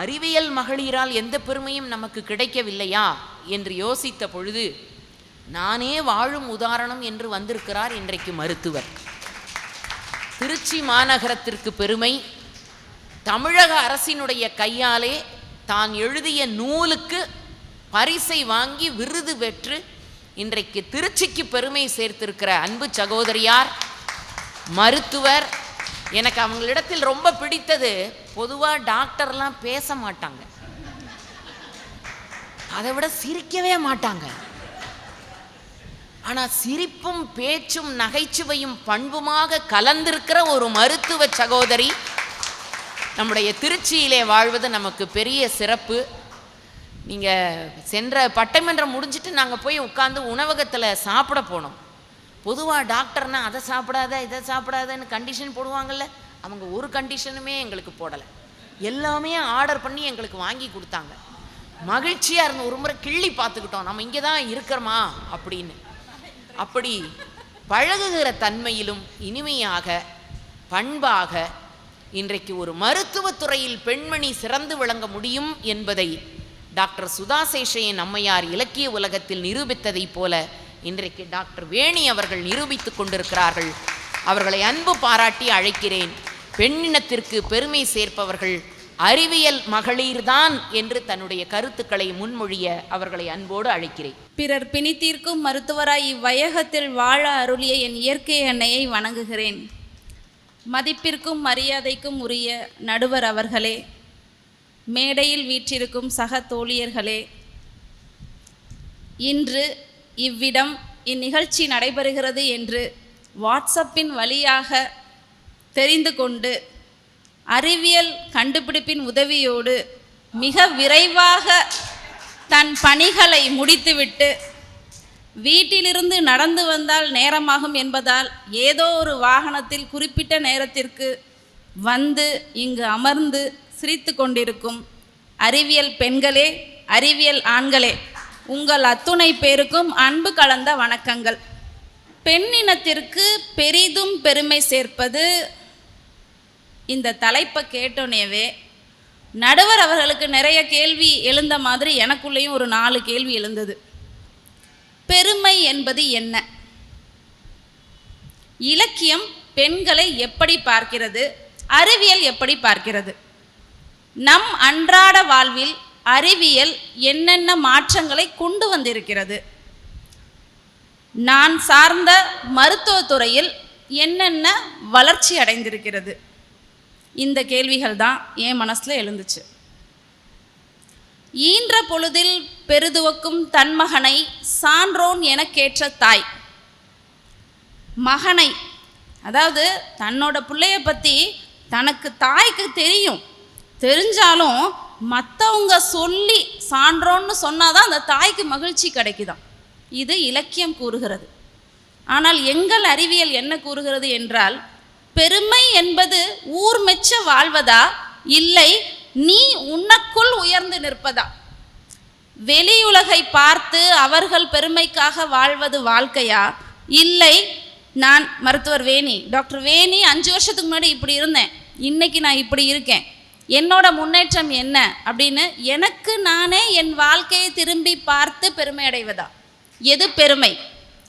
அறிவியல் மகளிரால் எந்த பெருமையும் நமக்கு கிடைக்கவில்லையா? என்று யோசித்த பொழுது நானே வாழும் உதாரணம் என்று வந்திருக்கிறார் இன்றைக்கு மருத்துவர். திருச்சி மாநகரத்திற்கு பெருமை. தமிழக அரசினுடைய கையாலே தான் எழுதிய நூலுக்கு பரிசை வாங்கி விருது பெற்று இன்றைக்கு திருச்சிக்கு பெருமை சேர்த்திருக்கிற அன்பு சகோதரியார் மருத்துவர் எனக்கு அவங்களிடத்தில் ரொம்ப பிடித்தது பொதுவாக டாக்டர்லாம் பேச மாட்டாங்க. அதை விட சிரிக்கவே மாட்டாங்க. ஆனால் சிரிப்பும் பேச்சும் நகைச்சுவையும் பண்புமாக கலந்திருக்கிற ஒரு மருத்துவ சகோதரி நம்முடைய திருச்சியிலே வாழ்வது நமக்கு பெரிய சிறப்பு. நீங்கள் சென்ற பட்டமன்றம் முடிஞ்சிட்டு நாங்கள் போய் உட்காந்து உணவகத்தில் சாப்பிட போனோம். பொதுவாக டாக்டர்னா அதை சாப்பிடாத இதை சாப்பிடாதன்னு கண்டிஷன் போடுவாங்கள்ல அவங்க ஒரு கண்டிஷனுமே எங்களுக்கு போடலை. எல்லாமே ஆர்டர் பண்ணி எங்களுக்கு வாங்கி கொடுத்தாங்க. மகிழ்ச்சியாக இருந்த ஒரு முறை கிள்ளி பார்த்துக்கிட்டோம். நம்ம இங்கே தான் இருக்கிறோமா அப்படின்னு. அப்படி பழகுகிற தன்மையிலும் இனிமையாக பண்பாக இன்றைக்கு ஒரு மருத்துவத்துறையில் பெண்மணி சிறந்து விளங்க முடியும் என்பதை டாக்டர் சுதா சேஷையன் அம்மையார் இலக்கிய உலகத்தில் நிரூபித்ததைப் போல இன்றைக்கு டாக்டர் வேணி அவர்கள் நிரூபித்துக் கொண்டிருக்கிறார்கள். அவர்களை அன்பு பாராட்டி அழைக்கிறேன். பெண்ணினத்திற்கு பெருமை சேர்ப்பவர்கள் அறிவியல் மகளிர்தான் என்று தன்னுடைய கருத்துக்களை முன்மொழிய அவர்களை அன்போடு அழைக்கிறேன். பிறர் பிணித்தீர்க்கும் மருத்துவராய் இவ்வையகத்தில் வாழ அருளிய என் இயற்கை அன்னையை வணங்குகிறேன். மதிப்பிற்கும் மரியாதைக்கும் உரிய நடுவர் அவர்களே மேடையில் வீற்றிருக்கும் சக தோழியர்களே இன்று இவ்விடம் இந்நிகழ்ச்சி நடைபெறுகிறது என்று வாட்ஸ்அப்பின் வழியாக தெரிந்து கொண்டு அறிவியல் கண்டுபிடிப்பின் உதவியோடு மிக விரைவாக தன் பணிகளை முடித்துவிட்டு வீட்டிலிருந்து நடந்து வந்தால் நேரமாகும் என்பதால் ஏதோ ஒரு வாகனத்தில் குறிப்பிட்ட நேரத்திற்கு வந்து இங்கு அமர்ந்து சிரித்து கொண்டிருக்கும் அறிவியல் பெண்களே அறிவியல் ஆண்களே உங்கள் அத்துணை பேருக்கும் அன்பு கலந்த வணக்கங்கள். பெண்ணினத்திற்கு பெரிதும் பெருமை சேர்ப்பது இந்த தலைப்பை கேட்டோனேவே நடுவர் அவர்களுக்கு நிறைய கேள்வி எழுந்த மாதிரி எனக்குள்ளேயும் ஒரு நாலு கேள்வி எழுந்தது. பெருமை என்பது என்ன? இலக்கியம் பெண்களை எப்படி பார்க்கிறது? அறிவியல் எப்படி பார்க்கிறது? நம் அன்றாட வாழ்வில் அறிவியல் என்னென்ன மாற்றங்களை கொண்டு வந்திருக்கிறது? நான் சார்ந்த மருத்துவத்துறையில் என்னென்ன வளர்ச்சி அடைந்திருக்கிறது? இந்த கேள்விகள் தான் என் மனசில் எழுந்துச்சு. ஈன்ற பொழுதில் பெருதுவக்கும் தன் மகனை சான்றோன் என கேட்ட தாய். மகனை அதாவது தன்னோட பிள்ளைய பற்றி தனக்கு தாய்க்கு தெரியும். தெரிஞ்சாலும் மற்றவங்க சொல்லி சான்றோன்னு சொன்னாதான் அந்த தாய்க்கு மகிழ்ச்சி கிடைக்குதாம் இது இலக்கியம் கூறுகிறது. ஆனால் எங்கள் அறிவியல் என்ன கூறுகிறது என்றால் பெருமை என்பது ஊர் மெச்ச வாழ்வதா? இல்லை நீ உனக்குள் உயர்ந்து நிற்பதா? வெளியுலகை பார்த்து அவர்கள் பெருமைக்காக வாழ்வது வாழ்க்கையா? இல்லை நான் மருத்துவர் வேணி டாக்டர் வேணி அஞ்சு வருஷத்துக்கு முன்னாடி இப்படி இருந்தேன். இன்னைக்கு நான் இப்படி இருக்கேன். என்னோட முன்னேற்றம் என்ன அப்படின்னு எனக்கு நானே என் வாழ்க்கையை திரும்பி பார்த்து பெருமை அடைவதா எது பெருமை?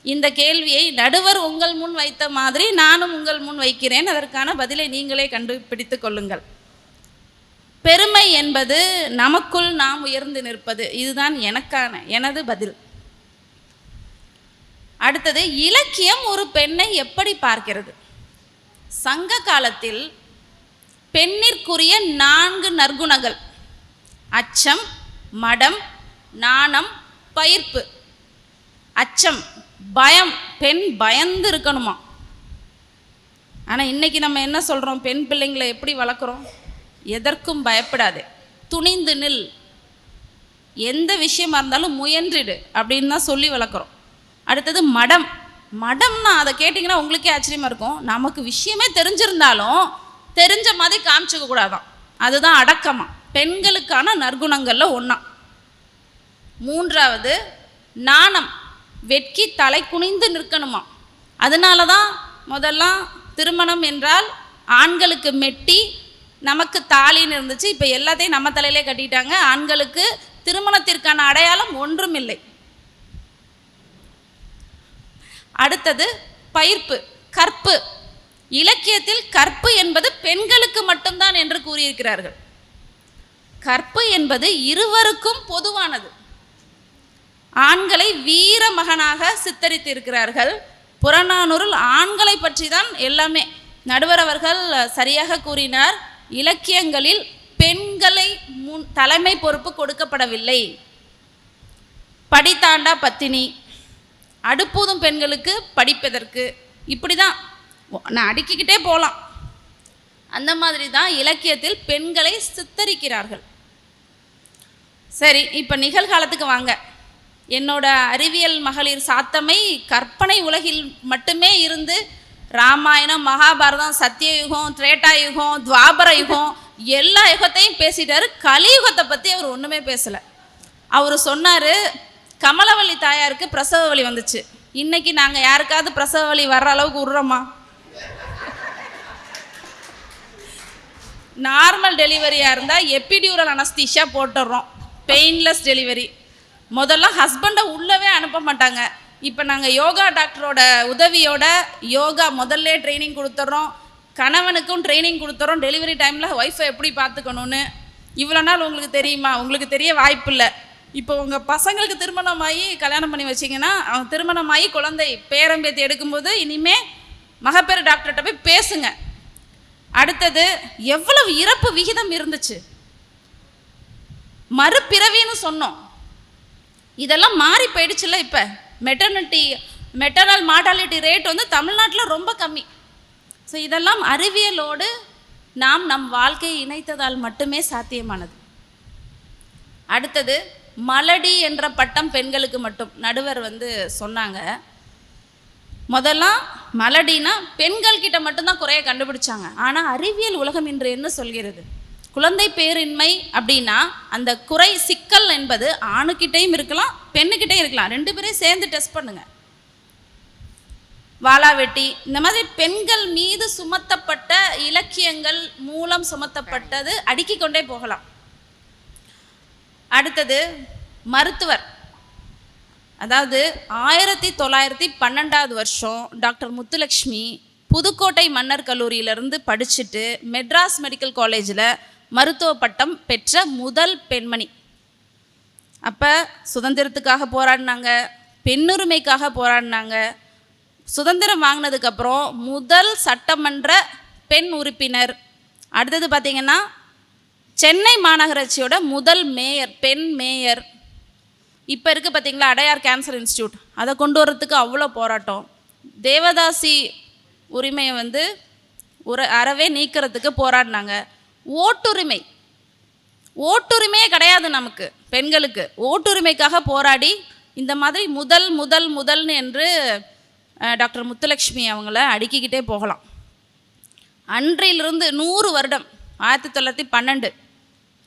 இந்த கேள்வியை நடுவர் உங்கள் முன் வைத்த மாதிரி நானும் உங்கள் முன் வைக்கிறேன். அதற்கான பதிலை நீங்களே கண்டுபிடித்து கொள்ளுங்கள். பெருமை என்பது நமக்குள் நாம் உயர்ந்து நிற்பது. இதுதான் எனக்கான எனது பதில். அடுத்தது இலக்கியம் ஒரு பெண்ணை எப்படி பார்க்கிறது? சங்க காலத்தில் பெண்ணிற்குரிய நான்கு நற்குணங்கள். அச்சம் மடம் நாணம் பயிர்ப்பு. அச்சம் பயம் பெண் பயந்து இருக்கணுமா? ஆனால் இன்னைக்கு நம்ம என்ன சொல்கிறோம் பெண் பிள்ளைங்களை எப்படி வளர்க்குறோம்? எதற்கும் பயப்படாதே. துணிந்து நில். எந்த விஷயமா இருந்தாலும் முயன்றிடு அப்படின்னு தான் சொல்லி வளர்க்குறோம். அடுத்தது மடம். மடம்னா அதை கேட்டிங்கன்னா உங்களுக்கே ஆச்சரியமாக இருக்கும். நமக்கு விஷயமே தெரிஞ்சிருந்தாலும் தெரிஞ்ச மாதிரி காமிச்சிக்க கூடாதான். அதுதான் அடக்கமா. பெண்களுக்கான நற்குணங்களில் ஒன்றா மூன்றாவது நாணம். வெட்கி தலை குனிந்து நிற்கணுமா? அதனால தான் முதல்லாம் திருமணம் என்றால் ஆண்களுக்கு மெட்டி நமக்கு தாலின்னு இருந்துச்சு. இப்போ எல்லாத்தையும் நம்ம தலையிலே கட்டிட்டாங்க. ஆண்களுக்கு திருமணத்திற்கான அடையாளம் ஒன்றும் இல்லை அடுத்தது பயிர்ப்பு. கற்பு. இலக்கியத்தில் கற்பு என்பது பெண்களுக்கு மட்டும்தான் என்று கூறியிருக்கிறார்கள். கற்பு என்பது இருவருக்கும் பொதுவானது. ஆண்களை வீர மகனாக சித்தரித்து இருக்கிறார்கள் புறநானூரில் ஆண்களை பற்றி தான் எல்லாமே. நடுவர் அவர்கள் சரியாக கூறினார் இலக்கியங்களில் பெண்களை முன் தலைமை பொறுப்பு கொடுக்கப்படவில்லை. படித்தாண்டா பத்தினி. அடுப்பூதும் பெண்களுக்கு படிப்பதற்கு. இப்படி தான் நான் அடுக்கிக்கிட்டே போகலாம் அந்த மாதிரி தான் இலக்கியத்தில் பெண்களை சித்தரிக்கிறார்கள். சரி இப்போ நிகழ்காலத்துக்கு வாங்க. என்னோட அறிவியல் மகளிர் சாத்தமை கற்பனை உலகில் மட்டுமே இருந்து ராமாயணம் மகாபாரதம் சத்தியயுகம் திரேட்டா யுகம் துவாபர யுகம் எல்லா யுகத்தையும் பேசிட்டாரு. கலியுகத்தை பற்றி அவர் ஒன்றுமே பேசலை. அவர் சொன்னார் கமலவள்ளி தாயாருக்கு பிரசவ வலி வந்துச்சு. இன்னைக்கு நாங்கள் யாருக்காவது பிரசவ வலி வர்ற அளவுக்கு விட்றோமா நார்மல் டெலிவரியாக இருந்தால் எப்பிடியூரல் அனஸ்தீஷியா போட்டுடுறோம் பெயின்லெஸ் டெலிவரி. முதல்ல ஹஸ்பண்டை உள்ளவே அனுப்ப மாட்டாங்க. இப்போ நாங்கள் யோகா டாக்டரோட உதவியோட யோகா முதல்ல ட்ரைனிங் கொடுத்துட்றோம் கணவனுக்கும் ட்ரைனிங் கொடுத்துறோம். டெலிவரி டைமில் ஒய்ஃபை எப்படி பார்த்துக்கணுன்னு இவ்வளோ நாள் உங்களுக்கு தெரியுமா? உங்களுக்கு தெரிய வாய்ப்பு இல்லை இப்போ உங்கள் பசங்களுக்கு திருமணமாகி கல்யாணம் பண்ணி வச்சிங்கன்னா அவங்க திருமணமாகி குழந்தை பேரம்பேத்தி எடுக்கும்போது இனிமேல் மகப்பேறு டாக்டர்கிட்ட போய் பேசுங்க. அடுத்தது எவ்வளவு இறப்பு விகிதம் இருந்துச்சு? மறுபிறவின்னு சொன்னோம். இதெல்லாம் மாறி போயிடுச்சுல்ல இப்போ? மெட்டர்னிட்டி மெட்டர்னல் மார்டாலிட்டி ரேட் வந்து தமிழ்நாட்டில் ரொம்ப கம்மி. ஸோ இதெல்லாம் அறிவியலோடு நாம் நம் வாழ்க்கையை இணைத்ததால் மட்டுமே சாத்தியமானது. அடுத்தது மலடி என்ற பட்டம் பெண்களுக்கு மட்டும். நடுவர் வந்து சொன்னாங்க முதல்லாம் மலடினா பெண்கள் கிட்ட மட்டும்தான் குறைய கண்டுபிடிச்சாங்க. ஆனால் அறிவியல் உலகம் இன்று என்ன சொல்கிறது? குழந்தை பேரின்மை அப்படின்னா அந்த குறை சிக்கல் என்பது ஆணுக்கிட்டையும் இருக்கலாம் பெண்ணுக்கிட்டையும் இருக்கலாம். ரெண்டு பேரையும் சேர்ந்து டெஸ்ட் பண்ணுங்க. வாளாவெட்டி இந்த மாதிரி பெண்கள் மீது சுமத்தப்பட்ட இலக்கியங்கள் மூலம் சுமத்தப்பட்டது அடுக்கிக் கொண்டே போகலாம். அடுத்தது மருத்துவர். அதாவது ஆயிரத்தி தொள்ளாயிரத்தி பன்னெண்டாவது வருஷம் டாக்டர் முத்துலக்ஷ்மி புதுக்கோட்டை மன்னர் கல்லூரியிலிருந்து படிச்சுட்டு மெட்ராஸ் மெடிக்கல் காலேஜில் மருத்துவ பட்டம் பெற்ற முதல் பெண்மணி. அப்போ சுதந்திரத்துக்காக போராடினாங்க பெண்ணுரிமைக்காக போராடினாங்க. சுதந்திரம் வாங்கினதுக்கப்புறம் முதல் சட்டமன்ற பெண் உறுப்பினர். அடுத்தது பார்த்திங்கன்னா சென்னை மாநகராட்சியோட முதல் மேயர் பெண் மேயர். இப்போ இருக்குது பார்த்தீங்களா அடையார் கேன்சர் இன்ஸ்டியூட் அதை கொண்டு வரத்துக்கு அவ்வளோ போராட்டம். தேவதாசி உரிமையை வந்து ஒரு அறவே நீக்கிறதுக்கு போராடினாங்க. ஓட்டுரிமை. ஓட்டுரிமையே கிடையாது நமக்கு பெண்களுக்கு. ஓட்டுரிமைக்காக போராடி இந்த மாதிரி முதல் முதல் முதல்னு என்று டாக்டர் முத்துலக்ஷ்மி அவங்கள அடுக்கிக்கிட்டே போகலாம். அன்றிலிருந்து நூறு வருடம் ஆயிரத்தி தொள்ளாயிரத்தி பன்னெண்டு.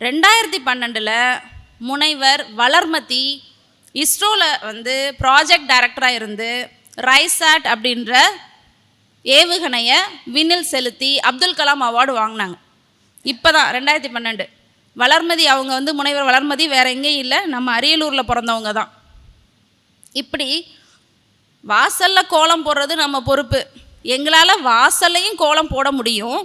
ரெண்டாயிரத்தி பன்னெண்டில் முனைவர் வளர்மதி இஸ்ரோவில் வந்து ப்ராஜெக்ட் டைரக்டராக இருந்து ரைசாட் அப்படின்ற ஏவுகணையை விண்ணில் செலுத்தி அப்துல் கலாம் அவார்டு வாங்கினாங்க. இப்போ தான் ரெண்டாயிரத்தி பன்னெண்டு. வளர்மதி அவங்க வந்து முனைவர் வளர்மதி வேற எங்கேயும் இல்லை. நம்ம அரியலூரில் பிறந்தவங்க தான். இப்படி வாசலில் கோலம் போடுறது நம்ம பொறுப்பு. எங்களால் வாசல்லையும் கோலம் போட முடியும்.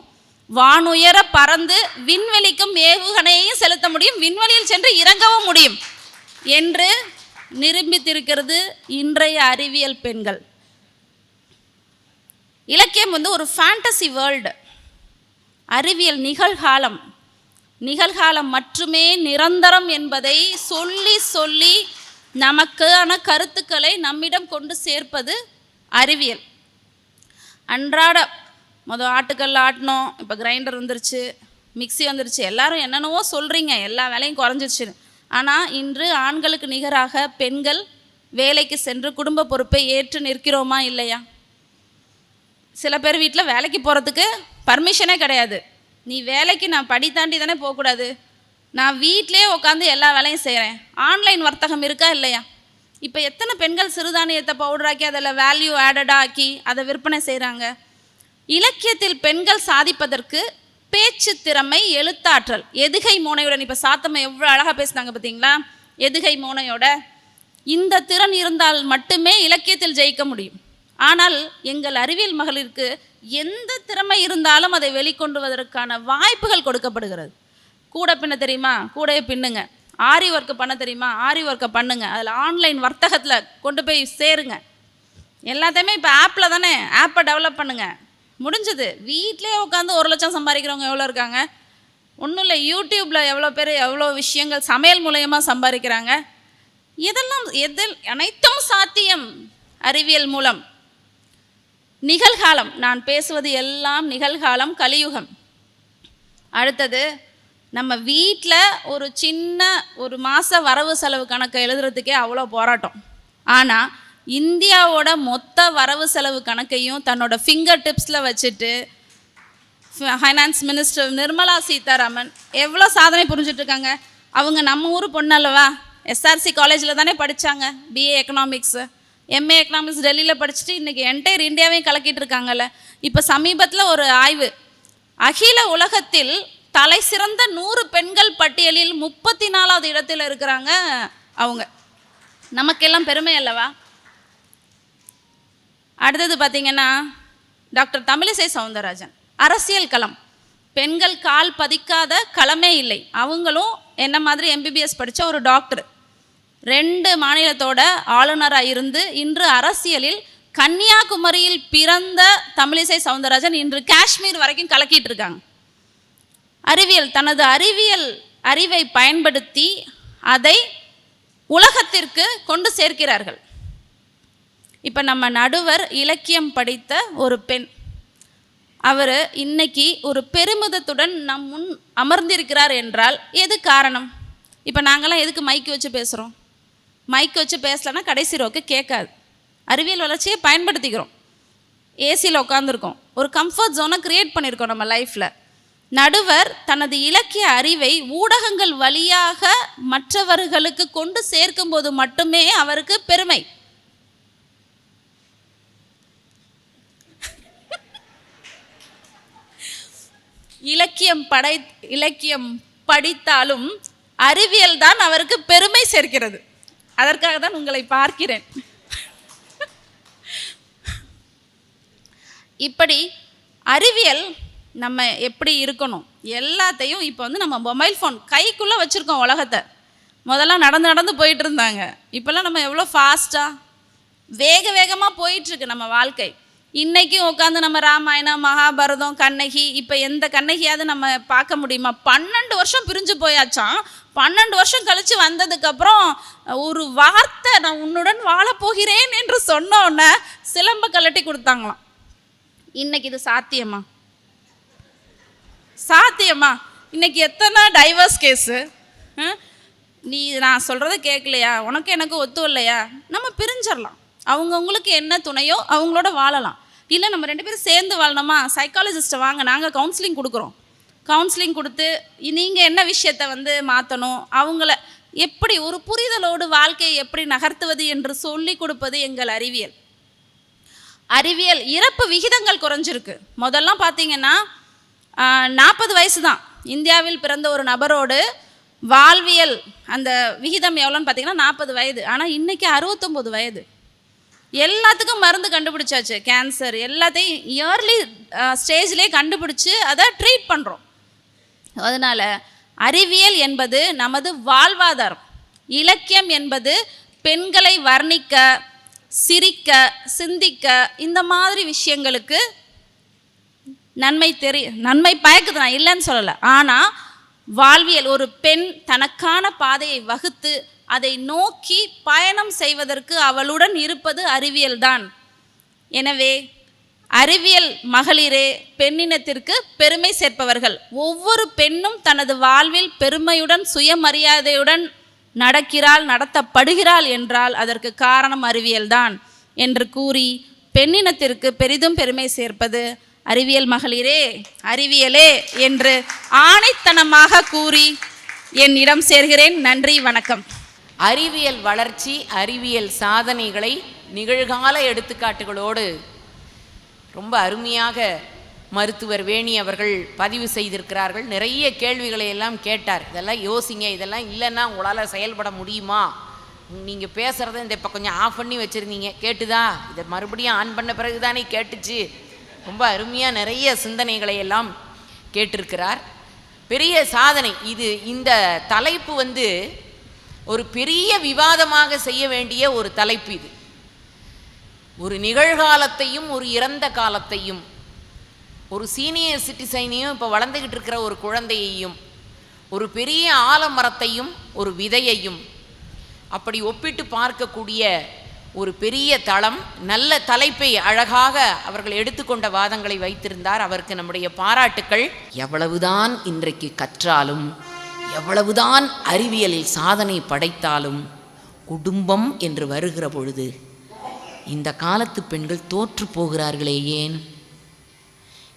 வானுயர பறந்து விண்வெளிக்கும் ஏவுகணையையும் செலுத்த முடியும். விண்வெளியில் சென்று இறங்கவும் முடியும். என்று நிரூபித்திருக்கிறது இன்றைய அறிவியல் பெண்கள். இலக்கியம் வந்து ஒரு ஃபேண்டசி வேர்ல்டு அறிவியல் நிகழ்காலம். நிகழ்காலம் மட்டுமே நிரந்தரம் என்பதை சொல்லி சொல்லி நமக்கான கருத்துக்களை நம்மிடம் கொண்டு சேர்ப்பது அறிவியல். அன்றாட மொதல் ஆட்டுக்கல்ல ஆட்டினோம் இப்போ கிரைண்டர் வந்துருச்சு மிக்ஸி வந்துருச்சு. எல்லாரும் என்னென்னவோ சொல்கிறீங்க எல்லா வேலையும் குறைஞ்சிருச்சு. ஆனால் இன்று ஆண்களுக்கு நிகராக பெண்கள் வேலைக்கு சென்று குடும்ப பொறுப்பை ஏற்று நிற்கிறோமா இல்லையா? சில பேர் வீட்டில் வேலைக்கு போகிறதுக்கு பர்மிஷனே கிடையாது. நீ வேலைக்கு நான் படி தாண்டி தானே போகக்கூடாது. நான் வீட்டிலே உட்காந்து எல்லா வேலையும் செய்கிறேன் ஆன்லைன் வர்த்தகம் இருக்கா இல்லையா? இப்போ எத்தனை பெண்கள் சிறுதானியத்தை பவுடராக்கி அதில் வேல்யூ ஆடடாக ஆக்கி அதை விற்பனை செய்கிறாங்க இலக்கியத்தில் பெண்கள் சாதிப்பதற்கு பேச்சு திறமை எழுத்தாற்றல். எதுகை மோனையுடன் இப்போ சாத்தம்மா எவ்வளோ அழகாக பேசினாங்க பார்த்தீங்களா எதுகை மோனையோட இந்த திறன் இருந்தால் மட்டுமே இலக்கியத்தில் ஜெயிக்க முடியும். ஆனால் எங்கள் அறிவியல் மகளிருக்கு எந்த திறமை இருந்தாலும் அதை வெளிக்கொண்டுவதற்கான வாய்ப்புகள் கொடுக்கப்படுகிறது. கூட பின்ன தெரியுமா? கூடையை பின்னுங்க. ஆரி ஒர்க்கு பண்ண தெரியுமா? ஆரி ஒர்க்கை பண்ணுங்க. அதில் ஆன்லைன் வர்த்தகத்தில் கொண்டு போய் சேருங்க. எல்லாத்தையுமே இப்போ ஆப்பில் தானே? ஆப்பை டெவலப் பண்ணுங்கள் முடிஞ்சது. வீட்டிலே உட்காந்து ஒரு லட்சம் சம்பாதிக்கிறவங்க எவ்வளோ இருக்காங்க? ஒன்றும் இல்லை யூடியூப்பில் எவ்வளோ பேர் எவ்வளோ விஷயங்கள் சமையல் மூலயமா சம்பாதிக்கிறாங்க இதெல்லாம் எதில் அனைத்தும் சாத்தியம் அறிவியல் மூலம். நிகழ்காலம் நான் பேசுவது எல்லாம் நிகழ்காலம் கலியுகம். அடுத்தது நம்ம வீட்டில் ஒரு சின்ன ஒரு மாத வரவு செலவு கணக்கை எழுதுறதுக்கே அவ்வளோ போராட்டம். ஆனால் இந்தியாவோட மொத்த வரவு செலவு கணக்கையும் தன்னோட ஃபிங்கர் டிப்ஸில் வச்சுட்டு ஃபைனான்ஸ் மினிஸ்டர் நிர்மலா சீதாராமன் எவ்வளோ சாதனை புரிஞ்சிட்ருக்காங்க அவங்க நம்ம ஊர் பொண்ணு அல்லவா? எஸ்ஆர்சி காலேஜில் தானே படித்தாங்க பிஏ எக்கனாமிக்ஸு எம்ஏ எக்கனாமிக்ஸ் டெல்லியில் படிச்சுட்டு இன்றைக்கி என்டையர் இந்தியாவையும் கலக்கிட்டு இருக்காங்கல்ல. இப்போ சமீபத்தில் ஒரு ஆய்வு. அகில உலகத்தில் தலை சிறந்த நூறு பெண்கள் பட்டியலில் முப்பத்தி நாலாவது இடத்தில் இருக்கிறாங்க அவங்க. நமக்கெல்லாம் பெருமை அல்லவா? அடுத்தது பார்த்தீங்கன்னா டாக்டர் தமிழிசை சவுந்தரராஜன். அரசியல் களம். பெண்கள் கால் பதிக்காத களமே இல்லை. அவங்களும் என்ன மாதிரி எம்பிபிஎஸ் படித்த ஒரு டாக்டர். ரெண்டு மாநிலத்தோட ஆளுநராக இருந்து இன்று அரசியலில் கன்னியாகுமரியில் பிறந்த தமிழிசை சவுந்தரராஜன் இன்று காஷ்மீர் வரைக்கும் கலக்கிட்டு இருக்காங்க அறிவியல் தனது அறிவியல் அறிவை பயன்படுத்தி அதை உலகத்திற்கு கொண்டு சேர்க்கிறார்கள். இப்போ நம்ம நடுவர் இலக்கியம் படித்த ஒரு பெண். அவர் இன்னைக்கு ஒரு பெருமிதத்துடன் நம் முன் அமர்ந்திருக்கிறார் என்றால் எது காரணம்? இப்போ நாங்களாம் எதுக்கு மைக்கு வச்சு பேசுகிறோம் மைக் வச்சு பேசலைன்னா கடைசி ரோக்கு கேட்காது. அறிவியல் வளர்ச்சியை பயன்படுத்திக்கிறோம். ஏசியில் உட்காந்துருக்கோம் ஒரு கம்ஃபர்ட் ஜோனை க்ரியேட் பண்ணியிருக்கோம் நம்ம லைஃப்பில் நடுவர் தனது இலக்கிய அறிவை ஊடகங்கள் வழியாக மற்றவர்களுக்கு கொண்டு சேர்க்கும்போது மட்டுமே அவருக்கு பெருமை. இலக்கியம் படை இலக்கியம் படித்தாலும் அறிவியல் தான் அவருக்கு பெருமை சேர்க்கிறது. அதற்காக தான் உங்களை பார்க்கிறேன். இப்படி அறிவியல் நம்ம எப்படி இருக்கணும்? எல்லாத்தையும் இப்போ வந்து நம்ம மொபைல் ஃபோன் கைக்குள்ளே வச்சுருக்கோம் உலகத்தை. முதல்ல நடந்து நடந்து போயிட்டு இருந்தாங்க. இப்போல்லாம் நம்ம எவ்வளோ ஃபாஸ்ட்டாக வேக வேகமாக போயிட்டுருக்கு நம்ம வாழ்க்கை. இன்றைக்கும் உட்காந்து நம்ம ராமாயணம் மகாபாரதம் கண்ணகி இப்போ எந்த கண்ணகியாவது நம்ம பார்க்க முடியுமா? பன்னெண்டு வருஷம் பிரிஞ்சு போயாச்சாம். பன்னெண்டு வருஷம் கழித்து வந்ததுக்கப்புறம் ஒரு வார்த்தை நான் உன்னுடன் வாழப்போகிறேன் என்று சொன்னோன்னே சிலம்ப கலட்டி கொடுத்தாங்களாம். இன்னைக்கு இது சாத்தியமா? சாத்தியமா? இன்னைக்கு எத்தனை டைவர்ஸ் கேஸு நீ நான் சொல்கிறத கேட்கலையா? உனக்கு எனக்கு ஒத்து இல்லையா நம்ம பிரிஞ்சிடலாம். அவங்கவுங்களுக்கு என்ன துணையோ அவங்களோட வாழலாம். இல்லை நம்ம ரெண்டு பேரும் சேர்ந்து வாழணுமா? சைக்காலஜிஸ்ட்டை வாங்க நாங்கள் கவுன்சிலிங் கொடுக்குறோம். கவுன்சிலிங் கொடுத்து நீங்கள் என்ன விஷயத்தை வந்து மாற்றணும் அவங்கள எப்படி ஒரு புரிதலோடு வாழ்க்கையை எப்படி நகர்த்துவது என்று சொல்லி கொடுப்பது எங்கள் அறிவியல். அறிவியல் இறப்பு விகிதங்கள் குறைஞ்சிருக்கு. முதல்லாம் பார்த்தீங்கன்னா நாற்பது வயசு தான் இந்தியாவில் பிறந்த ஒரு நபரோடு வாழ்வியல் அந்த விகிதம் எவ்வளோன்னு பார்த்தீங்கன்னா நாற்பது வயது. ஆனால் இன்றைக்கி அறுபத்தொம்போது வயது. எல்லாத்துக்கும் மருந்து கண்டுபிடிச்சாச்சு. கேன்சர் எல்லாத்தையும் இயர்லி ஸ்டேஜ்லேயே கண்டுபிடிச்சி அதை ட்ரீட் பண்ணுறோம் அதனால் அறிவியல் என்பது நமது வாழ்வாதாரம். இலக்கியம் என்பது பெண்களை வர்ணிக்க சிரிக்க சிந்திக்க இந்த மாதிரி விஷயங்களுக்கு நன்மை தெரிய நன்மை பயக்குது நான் இல்லைன்னு சொல்லலை. ஆனால் வாழ்வியல் ஒரு பெண் தனக்கான பாதையை வகுத்து அதை நோக்கி பயணம் செய்வதற்கு அவளுடன் இருப்பது அறிவியல்தான். எனவே அறிவியல் மகளிரே பெண்ணினத்திற்கு பெருமை சேர்ப்பவர்கள். ஒவ்வொரு பெண்ணும் தனது வாழ்வில் பெருமையுடன் சுயமரியாதையுடன் நடக்கிறாள் நடத்தப்படுகிறாள் என்றால் அதற்கு காரணம் அறிவியல்தான் என்று கூறி பெண்ணினத்திற்கு பெரிதும் பெருமை சேர்ப்பது அறிவியல் மகளிரே அறிவியலே என்று ஆணைத்தனமாக கூறி என்னிடம் சேர்கிறேன். நன்றி வணக்கம். அறிவியல் வளர்ச்சி அறிவியல் சாதனைகளை நிகழ்கால எடுத்துக்காட்டுகளோடு ரொம்ப அருமையாக மருத்துவர் வேணி அவர்கள் பதிவு செய்திருக்கிறார்கள். நிறைய கேள்விகளை எல்லாம் கேட்டார். இதெல்லாம் யோசிங்க இதெல்லாம் இல்லைன்னா உங்களால் செயல்பட முடியுமா? நீங்கள் பேசுகிறத இந்த இப்போ கொஞ்சம் ஆஃப் பண்ணி வச்சுருந்தீங்க. கேட்டுதா? இதை மறுபடியும் ஆன் பண்ண பிறகு தானே கேட்டுச்சு. ரொம்ப அருமையாக நிறைய சிந்தனைகளை எல்லாம் கேட்டிருக்கிறார். பெரிய சாதனை இது. இந்த தலைப்பு வந்து ஒரு பெரிய விவாதமாக செய்ய வேண்டிய ஒரு தலைப்பு இது. ஒரு நிகழ்காலத்தையும் ஒரு இறந்த காலத்தையும் ஒரு சீனியர் சிட்டிசனையும் இப்போ வளர்ந்துக்கிட்டு இருக்கிற ஒரு குழந்தையையும் ஒரு பெரிய ஆலமரத்தையும் ஒரு விதையையும் அப்படி ஒப்பிட்டு பார்க்கக்கூடிய ஒரு பெரிய தளம் நல்ல தலைப்பை அழகாக அவர்கள் எடுத்துக்கொண்ட வாதங்களை வைத்திருந்தார். அவருக்கு நம்முடைய பாராட்டுக்கள். எவ்வளவுதான் இன்றைக்கு கற்றாலும் எவ்வளவுதான் அறிவியலில் சாதனை படைத்தாலும் குடும்பம் என்று வருகிற பொழுது இந்த காலத்து பெண்கள் தோற்று போகிறார்களே ஏன்?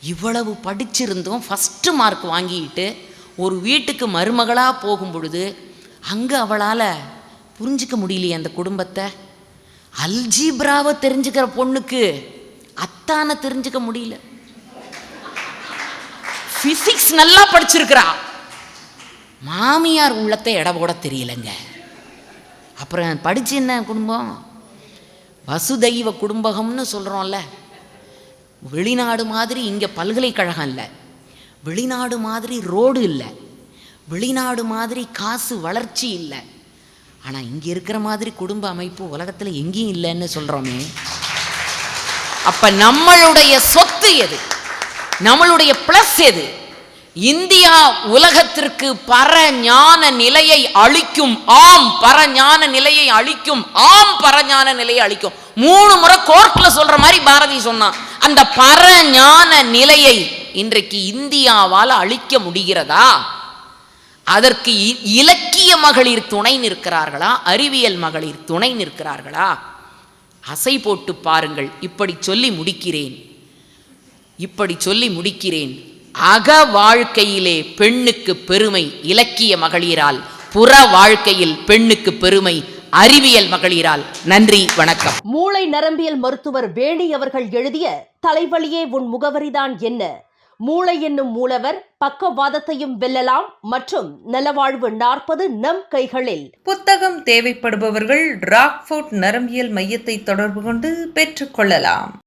இவ்வளவு படிச்சிருந்தும் ஃபஸ்ட்டு மார்க் வாங்கிட்டு ஒரு வீட்டுக்கு மருமகளாக போகும் பொழுது அங்கே அவளால் புரிஞ்சிக்க முடியலையே அந்த குடும்பத்தை. அல்ஜீப்ராவை தெரிஞ்சுக்கிற பொண்ணுக்கு அத்தானை தெரிஞ்சுக்க முடியல. ஃபிசிக்ஸ் நல்லா படிச்சிருக்கிறா. மாமியார் உள்ளத்தை எடை போட தெரியலங்க. அப்புறம் படிச்சு என்ன குடும்பம்? வசுதெய்வ குடும்பகம்னு சொல்கிறோம்ல வெளிநாடு மாதிரி இங்கே பல்கலைக்கழகம் இல்லை. வெளிநாடு மாதிரி ரோடு இல்லை. வெளிநாடு மாதிரி காசு வளர்ச்சி இல்லை. ஆனால் இங்கே இருக்கிற மாதிரி குடும்ப அமைப்பு உலகத்தில் எங்கேயும் இல்லைன்னு சொல்கிறோமே அப்போ நம்மளுடைய சொத்து எது? நம்மளுடைய ப்ளஸ் எது? இந்தியா உலகத்திற்கு பரஞான நிலையை அளிக்கும் ஆம் பரஞான நிலையை அளிக்கும் ஆம் பரஞான நிலையை அளிக்கும். மூணு முறை கோர்ட்ல சொல்ற மாதிரி பாரதி சொன்னான். அந்த பரஞான நிலையை இன்றைக்கு இந்தியாவால் அளிக்க முடிகிறதா? அதற்கு இ- இலக்கிய மகளிர் துணை நிற்கிறார்களா? அறிவியல் மகளிர் துணை நிற்கிறார்களா? அசை போட்டு பாருங்கள். இப்படி சொல்லி முடிக்கிறேன். இப்படி சொல்லி முடிக்கிறேன். அக வாழ்க்கையிலே பெண்ணுக்கு பெருமை இலக்கிய மகளிரால் புற வாழ்க்கையில் பெண்ணுக்கு பெருமை அறிவியல் மகளிரால். நன்றி வணக்கம். மூளை நரம்பியல் மருத்துவர் வேணி அவர்கள் எழுதிய தலைவலியே உன் முகவரிதான் என்ன? மூளை என்னும் மூலவர் பக்கவாதத்தையும் வெல்லலாம் மற்றும் நலவாழ்வு நாற்பது நம் கைகளில். புத்தகம் தேவைப்படுபவர்கள் ராக்ஃபோர்ட் நரம்பியல் மையத்தை தொடர்பு கொண்டு பெற்றுக்கொள்ளலாம்